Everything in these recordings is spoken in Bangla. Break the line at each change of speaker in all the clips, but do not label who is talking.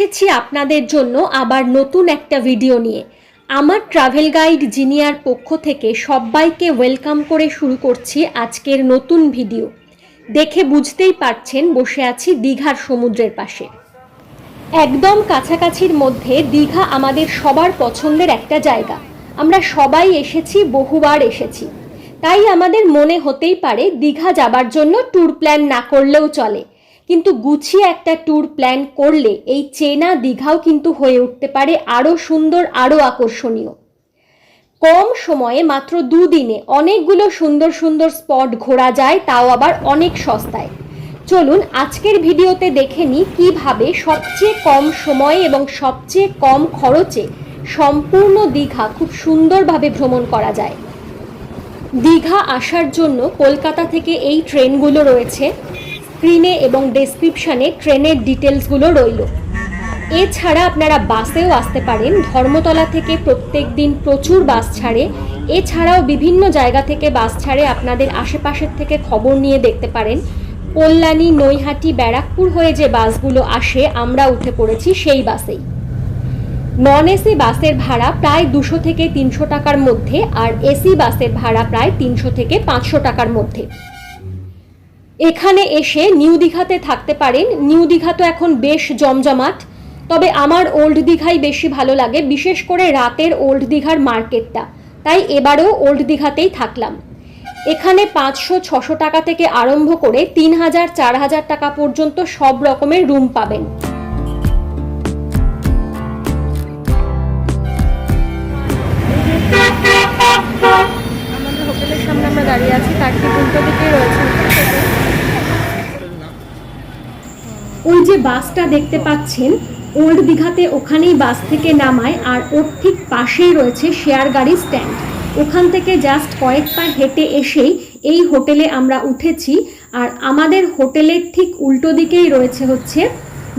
এসেছি আপনাদের জন্য আবার নতুন একটা ভিডিও নিয়ে। আমার ট্রাভেল গাইড জিনিয়ার পক্ষ থেকে সবাইকে ওয়েলকাম করে শুরু করছি আজকের নতুন ভিডিও দেখে বুঝতেই পারছেন বসে আছি দীঘার সমুদ্রের পাশে। একদম কাছাকাছির মধ্যে দীঘা আমাদের সবার পছন্দের একটা জায়গা। আমরা সবাই এসেছি, বহুবার এসেছি। তাই আমাদের মনে হতেই পারে দীঘা যাবার জন্য ট্যুর প্ল্যান না করলেও চলে। কিন্তু গুছিয়ে একটা ট্যুর প্ল্যান করলে এই চেনা দীঘাও কিন্তু হয়ে উঠতে পারে আরও সুন্দর আরও আকর্ষণীয়। কম সময়ে মাত্র দুদিনে অনেকগুলো সুন্দর সুন্দর স্পট ঘোরা যায়, তাও আবার অনেক সস্তায়। চলুন আজকের ভিডিওতে দেখে নিই কীভাবে সবচেয়ে কম সময়ে এবং সবচেয়ে কম খরচে সম্পূর্ণ দীঘা খুব সুন্দরভাবে ভ্রমণ করা যায়। দীঘা আসার জন্য কলকাতা থেকে এই ট্রেনগুলো রয়েছে। স্ক্রিনে এবং ডেসক্রিপশানে ট্রেনের ডিটেলসগুলো রইল। এছাড়া আপনারা বাসেও আসতে পারেন। ধর্মতলা থেকে প্রত্যেক দিন প্রচুর বাস ছাড়ে। এছাড়াও বিভিন্ন জায়গা থেকে বাস ছাড়ে। আপনাদের আশেপাশের থেকে খবর নিয়ে দেখতে পারেন। কল্যাণী, নৈহাটি, ব্যারাকপুর হয়ে যে বাসগুলো আসে, আমরা উঠে পড়েছি সেই বাসেই। নন এসি বাসের ভাড়া প্রায় দুশো থেকে তিনশো টাকার মধ্যে, আর এসি বাসের ভাড়া প্রায় তিনশো থেকে পাঁচশো টাকার মধ্যে। এখানে এসে নিউ দীঘাতে থাকতে পারেন। নিউ দীঘা তো এখন বেশ জমজমাট, তবে আমার ওল্ড দীঘাই বেশি ভালো লাগে, বিশেষ করে রাতের ওল্ড দীঘার মার্কেটটা। তাই এবারেও ওল্ড দীঘাতেই থাকলাম। এখানে পাঁচশো ছশো টাকা থেকে আরম্ভ করে তিন হাজার চার হাজার টাকা পর্যন্ত সব রকমের রুম পাবেন। ওই যে বাসটা দেখতে পাচ্ছেন, ওল্ড দীঘাতে ওখানেই বাস থেকে নামায় আর ওর ঠিক পাশেই রয়েছে শেয়ার গাড়ি স্ট্যান্ড। ওখান থেকে জাস্ট কয়েক পা হেঁটে এসেই এই হোটেলে আমরা উঠেছি আর আমাদের হোটেলের ঠিক উল্টো দিকেই রয়েছে হচ্ছে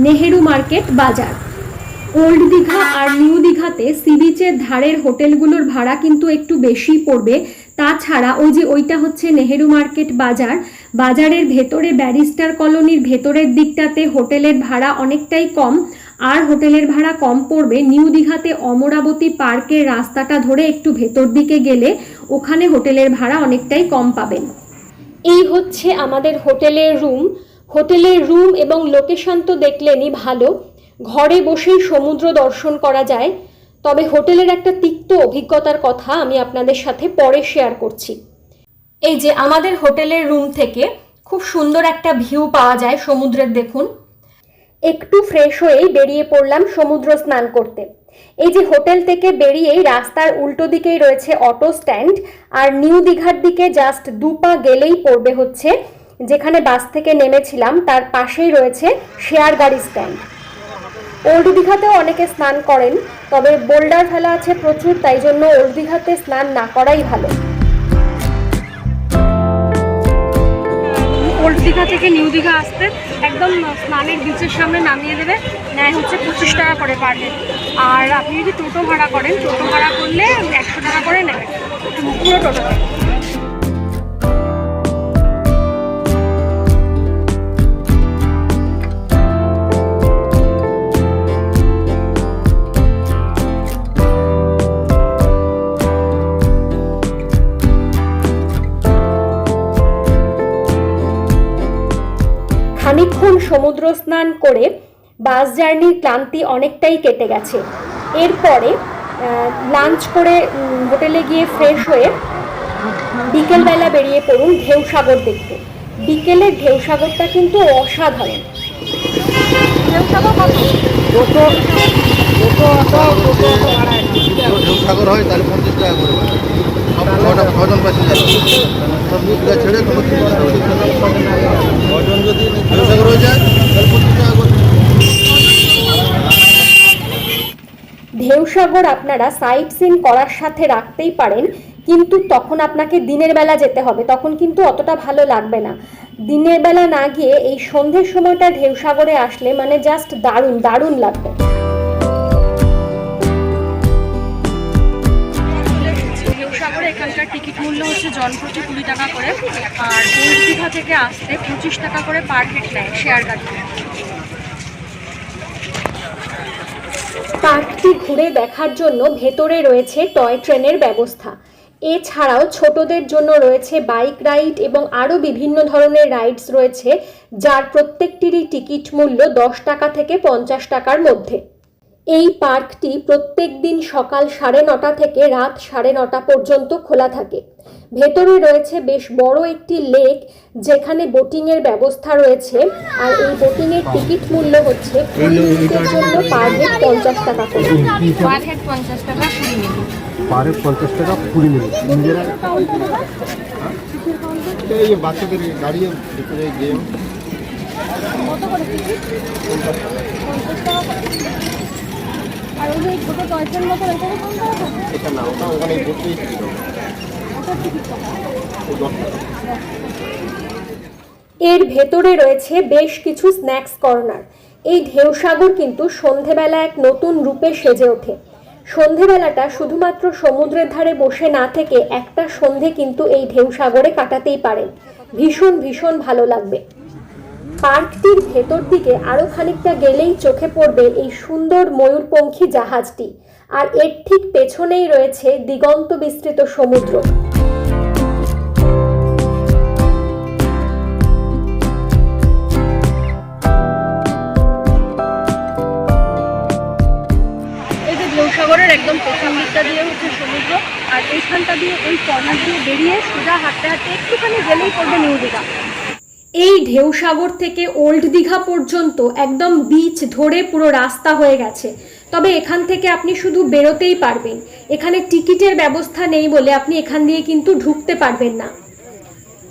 নেহেরু মার্কেট বাজার। ওল্ড দীঘা আর নিউ দীঘাতে সি বিচের ধারের হোটেলগুলোর ভাড়া কিন্তু একটু বেশি পড়বে তাছাড়া ওই যে ওইটা হচ্ছে নেহেরু মার্কেট বাজার, বাজারের ভেতরে ব্যারিস্টার কলোনির ভেতরের দিকটাতে হোটেলের ভাড়া অনেকটাই কম, আর হোটেলের ভাড়া কম পড়বে নিউ দীঘাতে অমরাবতী পার্কের রাস্তাটা ধরে একটু ভেতর দিকে গেলে ওখানে হোটেলের ভাড়া অনেকটাই কম পাবেন। এই হচ্ছে আমাদের হোটেলের রুম। হোটেলের রুম এবং লোকেশন তো দেখলেনই ভালো। ঘরে বসেই সমুদ্র দর্শন করা যায়। তবে হোটেলের একটা তিক্ত অভিজ্ঞতার কথা আমি আপনাদের সাথে পরে শেয়ার করছি। এই যে আমাদের হোটেলের রুম থেকে খুব সুন্দর একটা ভিউ পাওয়া যায় সমুদ্রের দেখুন। একটু ফ্রেশ হয়েই বেরিয়ে পড়লাম সমুদ্র স্নান করতে। এই যে হোটেল থেকে বেরিয়েই রাস্তার উল্টো দিকেই রয়েছে অটো স্ট্যান্ড আর নিউ দীঘার দিকে জাস্ট দুপা গেলেই পড়বে হচ্ছে, যেখানে বাস থেকে নেমেছিলাম, তার পাশেই রয়েছে শেয়ার গাড়ি স্ট্যান্ড ওল্ড দীঘাতেও অনেকে স্নান করেন, তবে বোল্ডার ফেলা আছে প্রচুর, তাই জন্য ওল্ড দীঘাতে স্নান না করাই ভালো।
ওল্ড দীঘা থেকে নিউ দীঘা আসতে একদম স্নানের বিচের সামনে নামিয়ে দেবে, নেয় হচ্ছে পঁচিশ টাকা করে পার আর আপনি যদি টোটো ভাড়া করেন, টোটো ভাড়া করলে একশো টাকা করে নেবে। পুরো টোটো
সমুদ্র স্নান করে বাস জার্নির ক্লান্তি অনেকটাই কেটে গেছে। এরপরে লাঞ্চ করে হোটেলে গিয়ে ফ্রেশ হয়ে বিকেলবেলা বেরিয়ে পড়ুন ঢেউসাগর দেখতে। বিকেলের ঢেউসাগরটা কিন্তু অসাধারণ।
ছজন ছেড়ে তোমার
ঢেউসাগর আপনারা সাইট সিন করার সাথে রাখতেই পারেন, কিন্তু তখন আপনাকে দিনের বেলা যেতে হবে, তখন কিন্তু অতটা ভালো লাগবে না। দিনের বেলা না গিয়ে এই সন্ধ্যের সময়টা ঢেউসাগরে আসলে মানে জাস্ট দারুণ দারুণ লাগবে।
টিকিট মূল্য হচ্ছে জনপ্রতি কুড়ি টাকা করে। আর ওল্ড দীঘা থেকে আসতে পঁচিশ টাকা করে পার হেড নেয় শেয়ার গাড়ি।
পার্কটি ঘুরে দেখার জন্য ভেতরে রয়েছে টয় ট্রেনের ব্যবস্থা। এছাড়াও ছোটদের জন্য রয়েছে বাইক রাইড এবং আরও বিভিন্ন ধরনের রাইডস রয়েছে, যার প্রত্যেকটিরই টিকিট মূল্য দশ টাকা থেকে পঞ্চাশ টাকার মধ্যে। এই পার্কটি প্রত্যেক দিন সকাল সাড়ে নটা থেকে রাত সাড়ে নটা পর্যন্ত খোলা থাকে। ভেতরে রয়েছে বেশ বড় একটি লেক যেখানে বোটিংয়ের ব্যবস্থা রয়েছে আর এই বোটিংয়ের টিকিট মূল্য হচ্ছে কুড়ি মিনিটের জন্য পার হেড পঞ্চাশ টাকা করে।
পার হেড পঞ্চাশ টাকা কুড়ি মিনিট।
পারে পঞ্চাশ টাকা কুড়ি মিনিট। নিজেরা
বাচ্চাদের গাড়ি ভিতরে গেম
আর ওই যে ছোটো টয় ট্রেন মতো এটাকে কোন
এটা না ওটা ওখানে ভর্তি ছিল
ওটার টিকিট কত
ও দশ টাকা।
এর ভেতরে রয়েছে বেশ কিছু স্ন্যাক্স কর্নার। এই ঢেউসাগর কিন্তু সন্ধেবেলা এক নতুন রূপে সেজে ওঠে। সন্ধেবেলাটা শুধুমাত্র সমুদ্রের ধারে বসে না থেকে একটা সন্ধে কিন্তু এই ঢেউসাগরে কাটাতেই পারেন ভীষণ ভীষণ ভালো লাগবে। পার্কটির ভেতর দিকে আরও খানিকটা গেলেই চোখে পড়বে এই সুন্দর ময়ূরপঙ্খী জাহাজটি। আর এর ঠিক পেছনেই রয়েছে দিগন্ত বিস্তৃত সমুদ্র।
একদম পেছন দিকটা দিয়ে হচ্ছে সমুদ্র, আর এইখানটা দিয়ে এই কর্নার দিয়ে বেরিয়ে সোজা হাঁটতে হাঁটতে একটুখানি গেলেই পড়বে নিউ দীঘা।
এই ঢেউসাগর থেকে ওল্ড দীঘা পর্যন্ত একদম বিচ ধরে পুরো রাস্তা হয়ে গেছে। তবে এখান থেকে আপনি শুধু বেরোতেই পারবেন। এখানে টিকিটের ব্যবস্থা নেই বলে আপনি এখান দিয়ে কিন্তু ঢুকতে পারবেন না।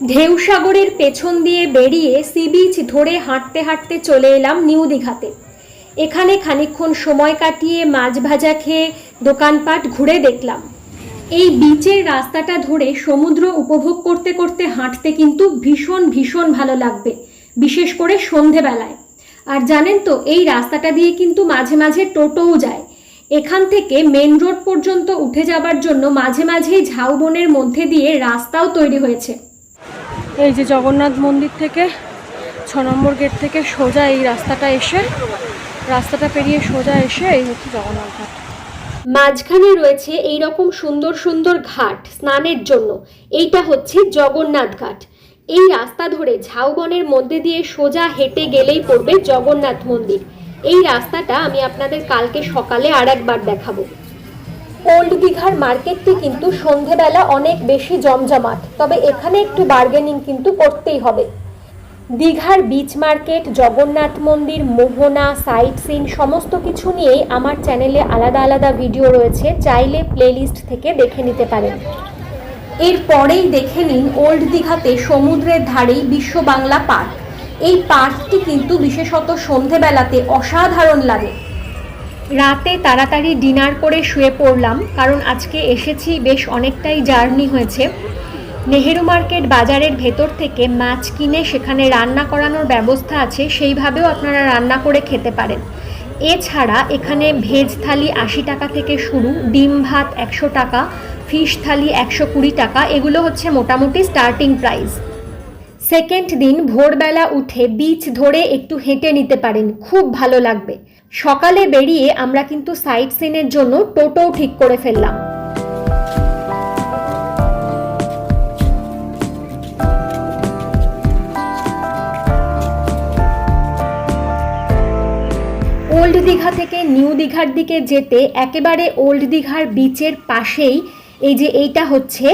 ঢেউসাগরের পেছন দিয়ে বেরিয়ে সি বিচ ধরে হাঁটতে হাঁটতে চলে এলাম নিউ দীঘাতে। এখানে খানিকক্ষণ সময় কাটিয়ে মাছ ভাজা খেয়ে দোকানপাট ঘুরে দেখলাম। এই বিচের রাস্তাটা ধরে সমুদ্র উপভোগ করতে করতে হাঁটতে কিন্তু ভীষণ ভীষণ ভালো লাগবে, বিশেষ করে সন্ধেবেলায়। আর জানেন তো, এই রাস্তাটা দিয়ে কিন্তু মাঝে মাঝে টোটোও যায়। এখান থেকে মেন রোড পর্যন্ত উঠে যাবার জন্য মাঝে মাঝেই ঝাউবনের মধ্যে দিয়ে রাস্তাও তৈরি হয়েছে।
এই যে জগন্নাথ মন্দির থেকে, ছ নম্বর গেট থেকে সোজা এই রাস্তাটা এসে, রাস্তাটা পেরিয়ে সোজা এসে এই হচ্ছে জগন্নাথ ঘাট।
মাঝখানে রয়েছে এই রকম সুন্দর সুন্দর ঘাট স্নানের জন্য। এইটা হচ্ছে জগন্নাথ ঘাট। এই রাস্তা ধরে ঝাউবনের মধ্যে দিয়ে সোজা হেঁটে গেলেই পড়বে জগন্নাথ মন্দির। এই রাস্তাটা আমি আপনাদের কালকে সকালে আর একবার দেখাবো। ওল্ড দীঘার মার্কেটটি কিন্তু সন্ধেবেলা অনেক বেশি জমজমাট, তবে এখানে একটু বার্গেনিং কিন্তু করতেই হবে। দীঘার বিচ মার্কেট জগন্নাথ মন্দির, মোহনা সাইট সিন সমস্ত কিছু নিয়েই আমার চ্যানেলে আলাদা আলাদা ভিডিও রয়েছে। চাইলে প্লেলিস্ট থেকে দেখে নিতে পারেন। এরপরেই দেখে নিন ওল্ড দীঘাতে সমুদ্রের ধারেই বিশ্ব বাংলা পার্ক এই পার্কটি কিন্তু বিশেষত সন্ধেবেলাতে অসাধারণ লাগে। রাতে তাড়াতাড়ি ডিনার করে শুয়ে পড়লাম, কারণ আজকে এসেছি, বেশ অনেকটাই জার্নি হয়েছে। নেহেরু মার্কেট বাজারের ভেতর থেকে মাছ কিনে সেখানে রান্না করানোর ব্যবস্থা আছে, সেইভাবেও আপনারা রান্না করে খেতে পারেন। এছাড়া এখানে ভেজ থালি আশি টাকা থেকে শুরু, ডিম ভাত একশো টাকা, ফিশ থালি একশো কুড়ি টাকা, এগুলো হচ্ছে মোটামুটি স্টার্টিং প্রাইস সেকেন্ড দিন ভোরবেলা উঠে বিচ ধরে একটু হেঁটে নিতে পারেন, খুব ভালো লাগবে। সকালে বেরিয়ে আমরা কিন্তু সাইট সিনের জন্য টোটোও ঠিক করে ফেললাম। ওল্ড দীঘা থেকে নিউ দীঘার দিকে যেতে একেবারে ওল্ড দীঘার বিচের পাশেই এই যে এইটা হচ্ছে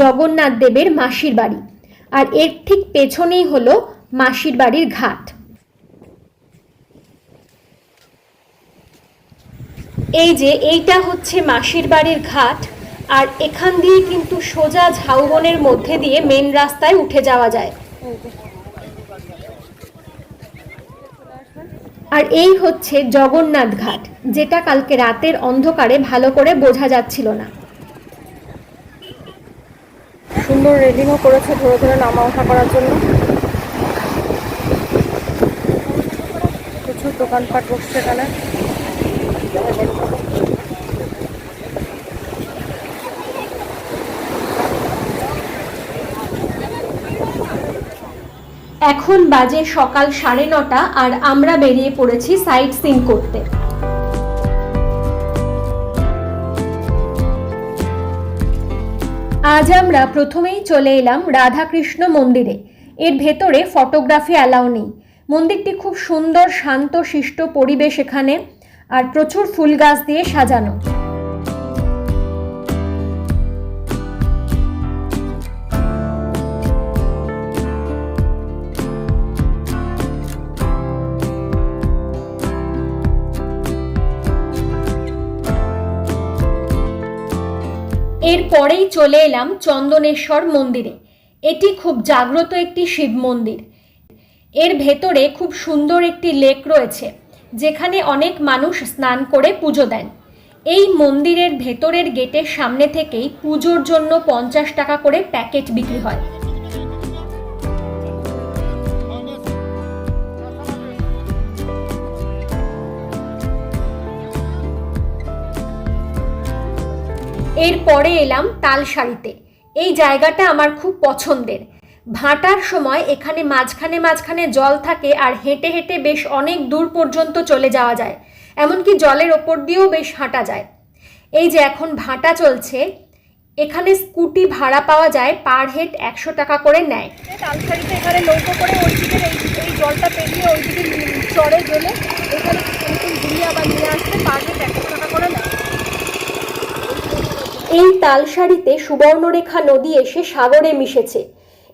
জগন্নাথ দেবের মাসির বাড়ি। আর এর ঠিক পেছনেই হলো মাসির বাড়ির ঘাট। এই যে এইটা হচ্ছে মাসির বাড়ির ঘাট, আর এখান দিয়ে কিন্তু সোজা ঝাউবনের মধ্যে দিয়ে মেন রাস্তায় উঠে যাওয়া যায়। আর এই হচ্ছে জগন্নাথ ঘাট, যেটা কালকে রাতের অন্ধকারে ভালো করে বোঝা যাচ্ছিল না।
সুন্দর রেলিংও করেছে ধরে ধরে নামা ওঠা করার জন্য। প্রচুর দোকানপাট বসছে এখানে।
এখন বাজে সকাল সাড়ে নটা আর আমরা বেরিয়ে পড়েছি সাইট সিন করতে। আজ আমরা প্রথমেই চলে এলাম রাধাকৃষ্ণ মন্দিরে। এর ভেতরে ফটোগ্রাফি অ্যালাউ নেই। মন্দিরটি খুব সুন্দর, শান্ত, শিষ্ট পরিবেশ এখানে। আর প্রচুর ফুল গাছ দিয়ে সাজানো। এরপরেই চলে এলাম চন্দনেশ্বর মন্দিরে। এটি খুব জাগ্রত একটি শিব মন্দির। এর ভেতরে খুব সুন্দর একটি লেক রয়েছে, যেখানে অনেক মানুষ স্নান করে পুজো দেন। এই মন্দিরের ভেতরের গেটের সামনে থেকেই পুজোর জন্য পঞ্চাশ টাকা করে প্যাকেট বিক্রি হয়। এরপরে এলাম তালসারিতে এই জায়গাটা আমার খুব পছন্দের। ভাটার সময় এখানে মাঝখানে মাঝখানে জল থাকে আর হেঁটে হেঁটে বেশ অনেক দূর পর্যন্ত চলে যাওয়া যায়। এমনকি জলের ওপর দিয়েও বেশ হাঁটা যায়। এই যে এখন ভাটা চলছে, এখানে স্কুটি ভাড়া পাওয়া যায়, পার হেড একশো টাকা করে নেয়।
তালসারিতে এখানে নৌকো করে ওই দিকে এই জলটা পেরিয়ে ওই দিকে চড়ে গেলে এখানে ঘুরিয়ে আবার নিয়ে আসতে পারবে একশো টাকা করে নেয়
এই তালসারিতে সুবর্ণরেখা নদী এসে সাগরে মিশেছে।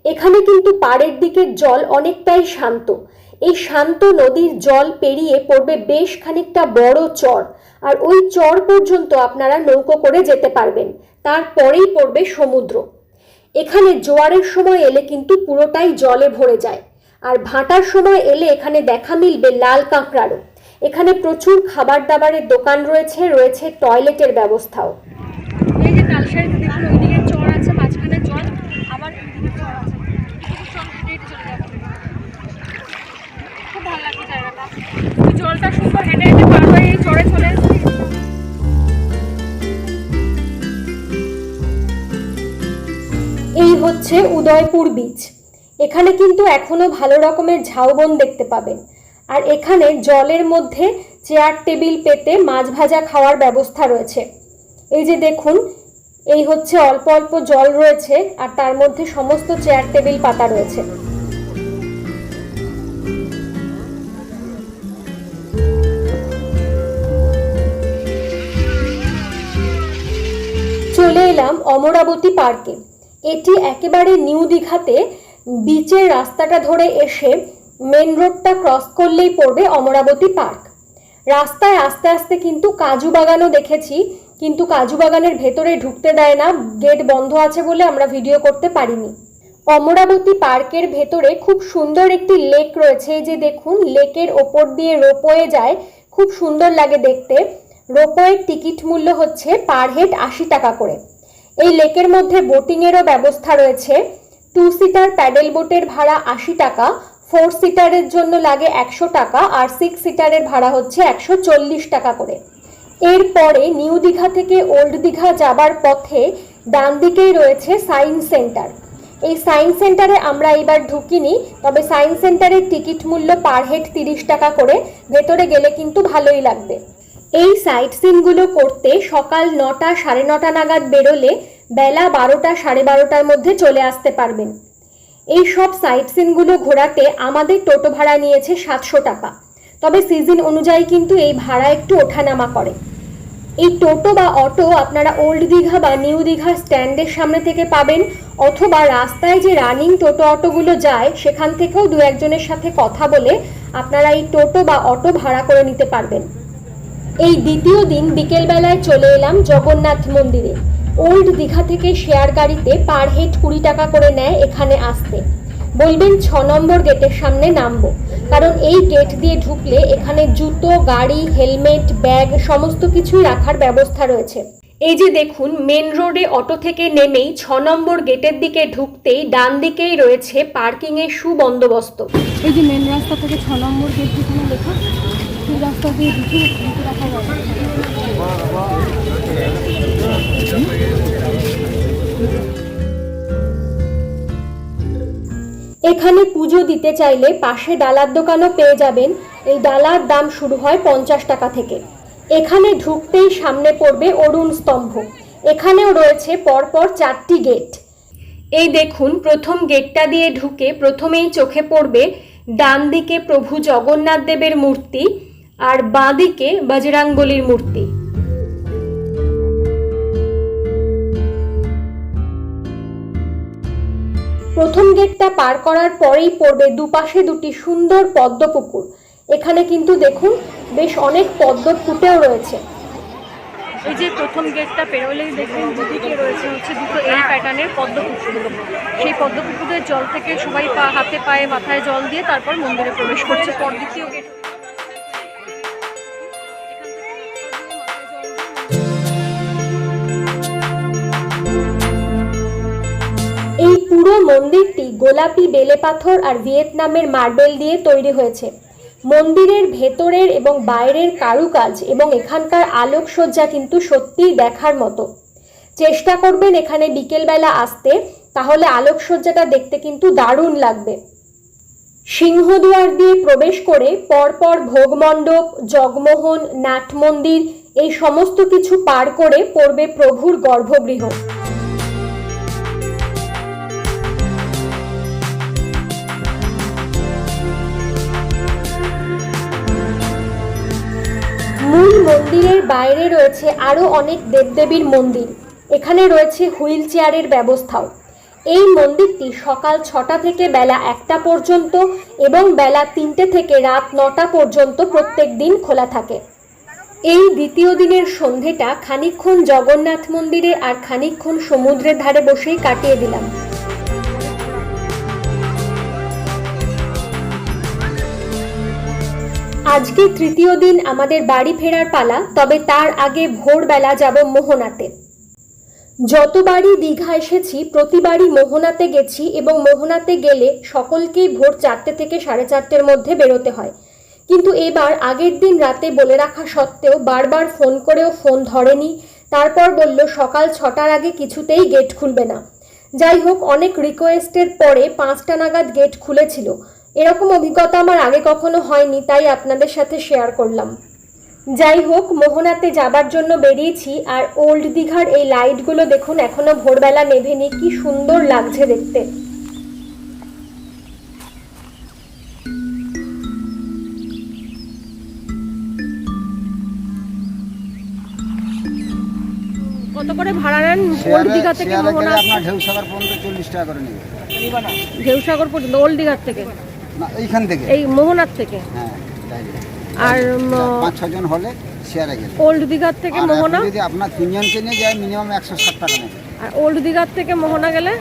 এখানে কিন্তু পাড়ের দিকের জল অনেকটাই শান্ত। এই শান্ত নদীর জল পেরিয়ে পড়বে বেশ খানিকটা বড় চর। আর ওই চর পর্যন্ত আপনারা নৌকো করে যেতে পারবেন। তারপরেই পড়বে সমুদ্র। এখানে জোয়ারের সময় এলে কিন্তু পুরোটাই জলে ভরে যায়। আর ভাটার সময় এলে এখানে দেখা মিলবে লাল কাঁকড়ারও। এখানে প্রচুর খাবার দাবারের দোকান রয়েছে রয়েছে টয়লেটের ব্যবস্থাও।
চর আছে, মাঝখানে জল, আবার চর আছে। এই
হচ্ছে উদয়পুর বিচ এখানে কিন্তু এখনও ভালো রকমের ঝাউবন দেখতে পাবেন। আর এখানে জলের মধ্যে চেয়ার টেবিল পেতে মাছ ভাজা খাওয়ার ব্যবস্থা রয়েছে। এই যে দেখুন এই হচ্ছে অল্প অল্প জল রয়েছে আর তার মধ্যে সমস্ত চেয়ার টেবিল পাতা রয়েছে। চলে এলাম অমরাবতী পার্কে এটি একেবারে নিউ দীঘাতে বিচের রাস্তাটা ধরে এসে মেন রোডটা ক্রস করলেই পড়বে অমরাবতী পার্ক রাস্তায় আস্তে আস্তে কিন্তু কাজু বাগানও দেখেছি। কিন্তু কাজু বাগানের ভেতরে ঢুকতে দেয় না, গেট বন্ধ আছে বলে আমরা ভিডিও করতে পারিনি। অমরাবতী পার্কের ভেতরে খুব সুন্দর একটি লেক রয়েছে যে দেখুন, লেকের ওপর দিয়ে রোপওয়ে যায়, খুব সুন্দর লাগে দেখতে। রোপওয়ের টিকিট মূল্য হচ্ছে পার হেড আশি টাকা করে। এই লেকের মধ্যে বোটিংয়েরও ব্যবস্থা রয়েছে। টু সিটার প্যাডেল বোটের ভাড়া আশি টাকা ফোর সিটারের জন্য লাগে একশো টাকা, আর সিক্স সিটারের ভাড়া হচ্ছে একশো চল্লিশ টাকা করে। এরপরে নিউ দীঘা থেকে ওল্ড দীঘা যাবার পথে ডান দিকেই রয়েছে সায়েন্স সেন্টার। এই সায়েন্স সেন্টারে আমরা এবার ঢুকিনি, তবে সায়েন্স সেন্টারের টিকিট মূল্য পার হেড তিরিশ টাকা করে, ভেতরে গেলে কিন্তু ভালোই লাগবে। এই সাইট সিনগুলো করতে সকাল নটা সাড়ে নটা নাগাদ বেরোলে বেলা বারোটা সাড়ে বারোটার মধ্যে চলে আসতে পারবেন। এই সব সাইট সিনগুলো ঘোরাতে আমাদের টোটো ভাড়া নিয়েছে সাতশো টাকা। তবে সিজন অনুযায়ী কিন্তু এই ভাড়া একটু ওঠানামা করে। এই টোটো বা অটো আপনারা ওল্ড দীঘা বা নিউ দীঘা স্ট্যান্ডের সামনে থেকে পাবেন, অথবা রাস্তায় যে রানিং টোটো অটোগুলো যায়, সেখান থেকেও দু একজনের সাথে কথা বলে আপনারা এই টোটো বা অটো ভাড়া করে নিতে পারবেন। এই দ্বিতীয় দিন বিকেলবেলায় চলে এলাম জগন্নাথ মন্দিরে। ওল্ড দীঘা থেকে শেয়ার গাড়িতে পার হেড কুড়ি টাকা করে নেয় এখানে আসতে। বলবেন ছ নম্বর গেটের সামনে নামবো। কারণ এই গেট দিয়ে ঢুকলে এখানে জুতো, গাড়ি হেলমেট ব্যাগ সমস্ত কিছুই রাখার ব্যবস্থা রয়েছে। এই যে দেখুন মেন রোডে অটো থেকে নেমেই ছ নম্বর গেটের দিকে ঢুকতেই ডান দিকেই রয়েছে পার্কিং এর সুবন্দোবস্ত।
এই যে মেন রাস্তা থেকে ছ নম্বর গেট যেখানে সেই রাস্তা দিয়ে ঢুকে রাখা যাবে।
এখানে পুজো দিতে চাইলে পাশে ডালার দোকানও পেয়ে যাবেন। এই ডালার দাম শুরু হয় পঞ্চাশ টাকা থেকে। এখানে ঢুকতেই সামনে পড়বে অরুণ স্তম্ভ। এখানেও রয়েছে পরপর চারটি গেট। এই দেখুন, প্রথম গেটটা দিয়ে ঢুকে প্রথমেই চোখে পড়বে ডান দিকে প্রভু জগন্নাথ দেবের মূর্তি আর বাঁ দিকে বজরাঙ্গলির মূর্তি। প্রথম গেটটা পার করার পরেই পড়বে দুপাশে দুটি সুন্দর পদ্ম পুকুর। এখানে কিন্তু দেখুন, বেশ অনেক পদ্ম ফুটেও রয়েছে।
এই যে প্রথম গেটটা পেরোলেই দেখবেন দুদিকে রয়েছে হচ্ছে দুটো এই প্যাটার্নের পদ্ম পুকুরগুলো সেই পদ্ম পুকুরের জল থেকে সবাই পা, হাতে পায়ে, মাথায় জল দিয়ে তারপর মন্দিরে প্রবেশ করছে। পর দ্বিতীয় গেট
পুরো মন্দিরটি গোলাপি বেলে পাথর আর ভিয়েতনামের মার্বেল দিয়ে তৈরি হয়েছে। মন্দিরের ভেতরের এবং বাইরের কারুকাজ এবং এখানকার আলোকসজ্জা কিন্তু সত্যিই দেখার মতো। চেষ্টা করবেন এখানে বিকেলবেলা আসতে, তাহলে আলোকসজ্জাটা দেখতে কিন্তু দারুণ লাগবে। সিংহদুয়ার দিয়ে প্রবেশ করে পরপর ভোগমণ্ডপ, জগমোহন নাট মন্দির এই সমস্ত কিছু পার করে পড়বে প্রভুর গর্ভগৃহ। বাইরে রয়েছে আরও অনেক দেবদেবীর মন্দির। এখানে রয়েছে হুইল চেয়ারের ব্যবস্থাও। এই মন্দিরটি সকাল ছটা থেকে বেলা একটা পর্যন্ত এবং বেলা তিনটে থেকে রাত নটা পর্যন্ত প্রত্যেক দিন খোলা থাকে। এই দ্বিতীয় দিনের সন্ধেটা খানিকক্ষণ জগন্নাথ মন্দিরে আর খানিকক্ষণ সমুদ্রের ধারে বসেই কাটিয়ে দিলাম। আজকে তৃতীয় দিন আমাদের বাড়ি ফেরার পালা, তবে তার আগে ভোরবেলা যাব মোহনাতে। যতবারই দীঘা এসেছি, প্রতিবারই মোহনাতে গেছি এবং মোহনাতে গেলে সকলকেই ভোর চারটে থেকে সাড়ে চারটের মধ্যে বেরোতে হয়। কিন্তু এবার আগের দিন রাতে বলে রাখা সত্ত্বেও বারবার ফোন করেও ফোন ধরেনি, তারপর বলল সকাল ছটার আগে কিছুতেই গেট খুলবে না। যাই হোক, অনেক রিকোয়েস্টের পরে পাঁচটা নাগাদ গেট খুলেছিল। এরকম অভিজ্ঞতা আমার আগে কখনো হয়নি তাই আপনাদের সাথে শেয়ার করলাম। যাই হোক মোহনাতে যাবার জন্য বেরিয়েছি আর ওল্ড দীঘার এই লাইটগুলো দেখুন এখনও ভোরবেলা নেভেনি কি সুন্দর লাগছে দেখতে।
কত করে ভাড়া নেন ওল্ড দীঘা থেকে মোহনা?
ঢেউসাগর পর্যন্ত চল্লিশ টাকা করে নেবে।
ঢেউসাগর পর্যন্ত ওল্ড দীঘার থেকে।
না এইখান থেকে।
এই মোহনার থেকে।
হ্যাঁ।
আর
পাঁচ ছজন হলে শেয়ারে গেলে।
ওল্ড দীঘার থেকে মোহনা?
যদি আপনার তিনজনকে নিয়ে যায় মিনিমাম একশো ষাট টাকা নেবে
আর ওল্ড দীঘার থেকে মোহনা গেলে?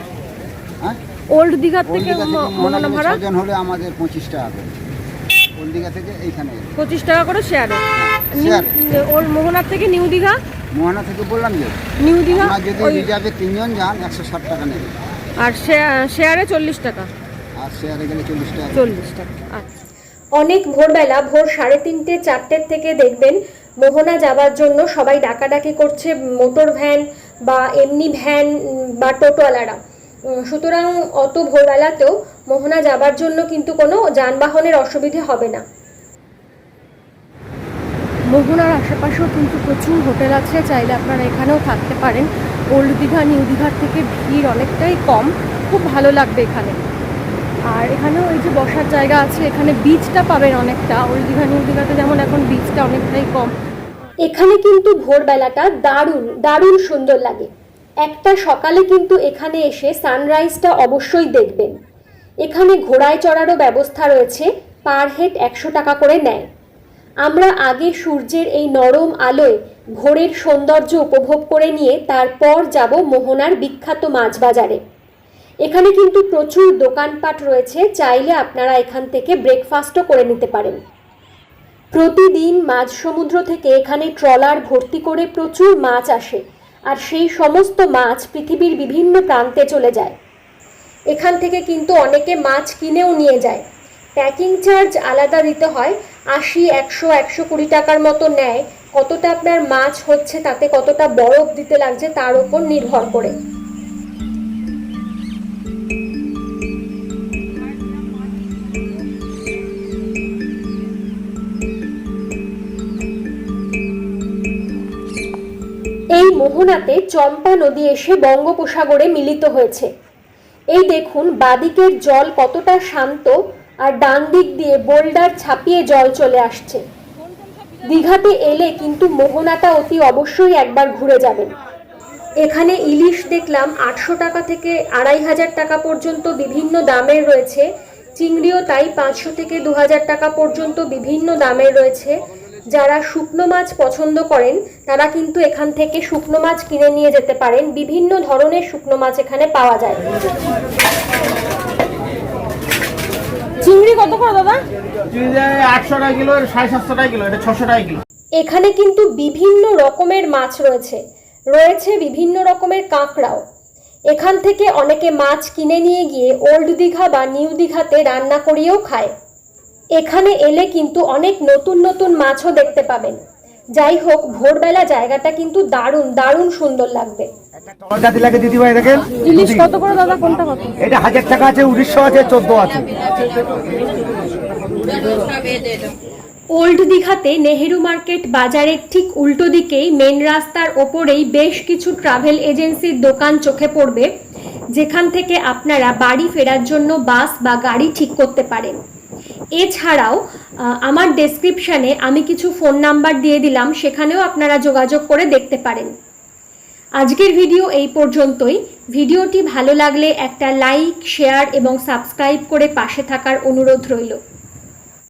হ্যাঁ?
ওল্ড দীঘার থেকে
মোহনা
ভাড়া?
ছজন হলে আমাদের পঁচিশ টাকা করে। ওল্ড দীঘা থেকে এইখানে।
পঁচিশ টাকা করে শেয়ারে?
শেয়ারে।
ওল্ড মোহনার থেকে নিউ দীঘা?
মোহনা থেকে বললাম যে
নিউ দীঘা?
যদি রিজার্ভে তিনজন যান একশো ষাট টাকা নেবে।
আর শেয়া- শেয়ারে চল্লিশ টাকা।
আর শেয়ারে গেলে চল্লিশ টাকা।
চল্লিশ টাকা আচ্ছা।
অনেক ভোরবেলা ভোর সাড়ে তিনটে চারটের থেকে দেখবেন মোহনা যাবার জন্য সবাই ডাকাডাকি করছে মোটর ভ্যান বা এমনি ভ্যান বা টোটোওয়ালারা। সুতরাং অত ভোরবেলাতেও মোহনা যাবার জন্য কিন্তু কোনো যানবাহনের অসুবিধে হবে না।
মোহনার আশেপাশেও কিন্তু প্রচুর হোটেল আছে চাইলে আপনারা এখানেও থাকতে পারেন। ওল্ড দীঘা নিউ দীঘার থেকে ভিড় অনেকটাই কম। খুব ভালো লাগবে এখানে। আর এখানেও এই যে বসার জায়গা আছে, এখানে বীজটা পাবেন অনেকটা। ওল্ড দীঘা নিউ দীঘাতে যেমন এখন বীজটা অনেকটাই কম।
এখানে কিন্তু ভোরবেলাটা দারুণ দারুণ সুন্দর লাগে। একটা সকালে কিন্তু এখানে এসে সানরাইজটা অবশ্যই দেখবেন। এখানে ঘোড়ায় চড়ারও ব্যবস্থা রয়েছে, পার হেড একশো টাকা করে নেয়। আমরা আগে সূর্যের এই নরম আলোয় ভোরের সৌন্দর্য উপভোগ করে নিয়ে তারপর যাব মোহনার বিখ্যাত মাছ বাজারে। এখানে কিন্তু প্রচুর দোকানপাট রয়েছে, চাইলে আপনারা এখান থেকে ব্রেকফাস্টও করে নিতে পারেন। প্রতিদিন মাঝ সমুদ্র থেকে এখানে ট্রলার ভর্তি করে প্রচুর মাছ আসে, আর সেই সমস্ত মাছ পৃথিবীর বিভিন্ন প্রান্তে চলে যায়। এখান থেকে কিন্তু অনেকে মাছ কিনেও নিয়ে যায়। প্যাকিং চার্জ আলাদা দিতে হয়, আশি, একশো একশো কুড়ি টাকার মতো নেয়। কতটা আপনার মাছ হচ্ছে তাতে কতটা বরফ দিতে লাগছে তার উপর নির্ভর করে। এই মোহনাতে চম্পা নদী এসে বঙ্গোপসাগরে মিলিত হয়েছে। এই দেখুন বাদিকের জল কতটা শান্ত আর ডান দিক দিয়ে বোল্ডার ছাপিয়ে জল চলে আসছে। দীঘাতে এলে কিন্তু মোহনাটা অতি অবশ্যই একবার ঘুরে যাবেন। এখানে ইলিশ দেখলাম আটশো টাকা থেকে আড়াই হাজার টাকা পর্যন্ত বিভিন্ন দামের রয়েছে। চিংড়িও তাই পাঁচশো থেকে দু হাজার টাকা পর্যন্ত বিভিন্ন দামের রয়েছে। যারা শুকনো মাছ পছন্দ করেন তারা কিন্তু এখান থেকে শুকনো মাছ কিনে নিয়ে যেতে পারেন। বিভিন্ন ধরনের শুকনো মাছ এখানে পাওয়া যায়। চিংড়ি কত করে দাদা?
আটশো টাকা কিলো সাড়ে সাতশো টাকা কিলো এটা ছশো টাকা কিলো।
এখানে কিন্তু বিভিন্ন রকমের মাছ রয়েছে। রয়েছে বিভিন্ন রকমের কাঁকড়াও। এখান থেকে অনেকে মাছ কিনে নিয়ে গিয়ে ওল্ড দীঘা বা নিউ দীঘাতে রান্না করিয়েও খায়। এখানে এলে কিন্তু অনেক নতুন নতুন মাছও দেখতে পাবেন। যাই হোক ভোরবেলা জায়গাটা কিন্তু দারুণ দারুণ সুন্দর লাগবে।
আমার লাগে দিদি ভাই দেখেন?
ইলিশ কত করে দাদা কোনটা কত?
এটা হাজার টাকা আছে উনিশশো আছে চোদ্দ আছে।
ওল্ড দীঘাতে নেহেরু মার্কেট বাজারের ঠিক উল্টো দিকেই মেন রাস্তার ওপরেই বেশ কিছু ট্রাভেল এজেন্সির দোকান চোখে পড়বে যেখান থেকে আপনারা বাড়ি ফেরার জন্য বাস বা গাড়ি ঠিক করতে পারেন। এছাড়াও আমার ডেসক্রিপশানে আমি কিছু ফোন নাম্বার দিয়ে দিলাম, সেখানেও আপনারা যোগাযোগ করে দেখতে পারেন। আজকের ভিডিও এই পর্যন্তই। ভিডিওটি ভালো লাগলে একটা লাইক শেয়ার এবং সাবস্ক্রাইব করে পাশে থাকার অনুরোধ রইল।